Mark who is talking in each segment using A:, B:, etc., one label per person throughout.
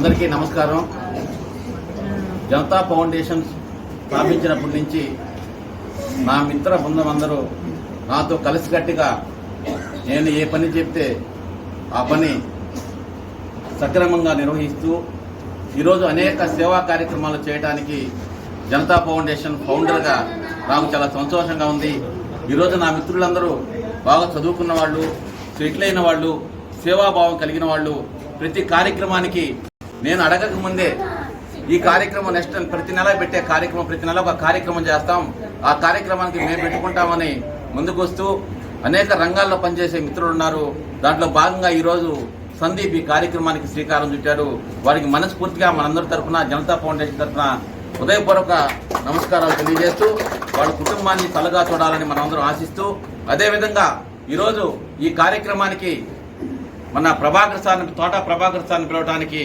A: అందరికీ నమస్కారం. జనతా ఫౌండేషన్ స్థాపించినప్పటి నుంచి నా మిత్ర బృందం అందరూ నాతో కలిసికట్టుగా నేను ఏ పని చెప్తే ఆ పని సక్రమంగా నిర్వహిస్తూ ఈరోజు అనేక సేవా కార్యక్రమాలు చేయడానికి జనతా ఫౌండేషన్ ఫౌండర్గా నాకు చాలా సంతోషంగా ఉంది. ఈరోజు నా మిత్రులందరూ బాగా చదువుకున్న వాళ్ళు సెటిల్ అయిన వాళ్ళు సేవాభావం కలిగిన వాళ్ళు ప్రతి కార్యక్రమానికి నేను అడగక ముందే ఈ కార్యక్రమం నెక్స్ట్ ప్రతి నెల పెట్టే కార్యక్రమం ప్రతి నెల ఒక కార్యక్రమం చేస్తాం. ఆ కార్యక్రమానికి మేము పెట్టుకుంటామని ముందుకు వస్తూ అనేక రంగాల్లో పనిచేసే మిత్రులు ఉన్నారు. దాంట్లో భాగంగా ఈరోజు సందీప్ ఈ కార్యక్రమానికి శ్రీకారం చుట్టాడు. వారికి మనస్ఫూర్తిగా మనందరి తరఫున జనతా ఫౌండేషన్ తరఫున హృదయపూర్వక నమస్కారాలు తెలియజేస్తూ వాళ్ళ కుటుంబాన్ని తలగా చూడాలని మనందరం ఆశిస్తూ అదేవిధంగా ఈరోజు ఈ కార్యక్రమానికి మన ప్రభాకర్ సార్ని తోట ప్రభాకర్ సార్ని పిలవడానికి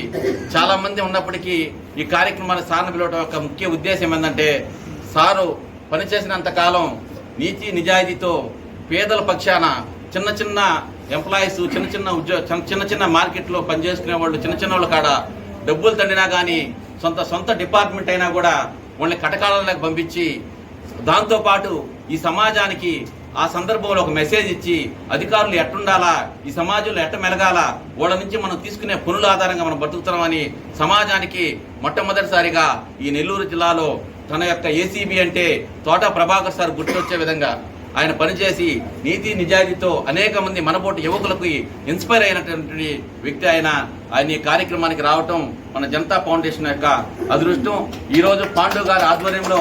A: చాలా మంది ఉన్నప్పటికీ ఈ కార్యక్రమాన్ని సార్ని పిలవడం యొక్క ముఖ్య ఉద్దేశం ఏంటంటే సారు పనిచేసినంత కాలం నీతి నిజాయితీతో పేదల పక్షాన చిన్న చిన్న ఎంప్లాయీస్ చిన్న చిన్న ఉద్యోగ చిన్న- చిన్న చిన్న మార్కెట్లో పనిచేసుకునే వాళ్ళు చిన్న చిన్న వాళ్ళు కాడ డబ్బులు తండినా కానీ సొంత సొంత డిపార్ట్మెంట్ అయినా కూడా వాళ్ళని కటకాలలోకి పంపించి దాంతోపాటు ఈ సమాజానికి ఆ సందర్భంలో ఒక మెసేజ్ ఇచ్చి అధికారులు ఎట్టుండాలా? ఈ సమాజంలో ఎట్ట మెలగాల? వాళ్ళ నుంచి మనం తీసుకునే పనుల ఆధారంగా మనం బతుకుతున్నామని సమాజానికి మొట్టమొదటిసారిగా ఈ నెల్లూరు జిల్లాలో తన యొక్క ఏసీబీ అంటే తోట ప్రభాకర్ సార్ గుర్తొచ్చే విధంగా ఆయన పనిచేసి నీతి నిజాయితీతో అనేక మంది మనపోటు యువకులకు ఇన్స్పైర్ అయినటువంటి వ్యక్తి ఆయన. ఆయన ఈ కార్యక్రమానికి రావటం మన జనతా ఫౌండేషన్ యొక్క అదృష్టం. ఈరోజు పాండు గారి ఆధ్వర్యంలో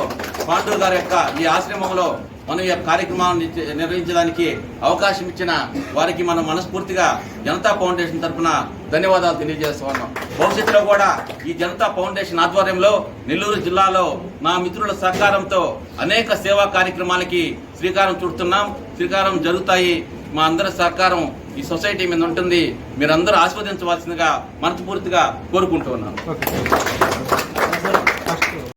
A: పాండు గారి యొక్క ఈ ఆశ్రమంలో మనం ఈ కార్యక్రమాలను కార్యక్రమాన్ని నిర్వహించడానికి అవకాశం ఇచ్చిన వారికి మనం మనస్ఫూర్తిగా జనతా ఫౌండేషన్ తరఫున ధన్యవాదాలు తెలియజేస్తున్నాం భవిష్యత్తులో కూడా ఈ జనతా ఫౌండేషన్ ఆధ్వర్యంలో నెల్లూరు జిల్లాలో నా మిత్రుల సహకారంతో అనేక సేవా కార్యక్రమాలకి శ్రీకారం చుడుతున్నాం. శ్రీకారం జరుగుతాయి. మా అందరి సహకారం ఈ సొసైటీ మీద ఉంటుంది. మీరందరూ ఆస్వాదించవలసిందిగా మనస్ఫూర్తిగా కోరుకుంటున్నాను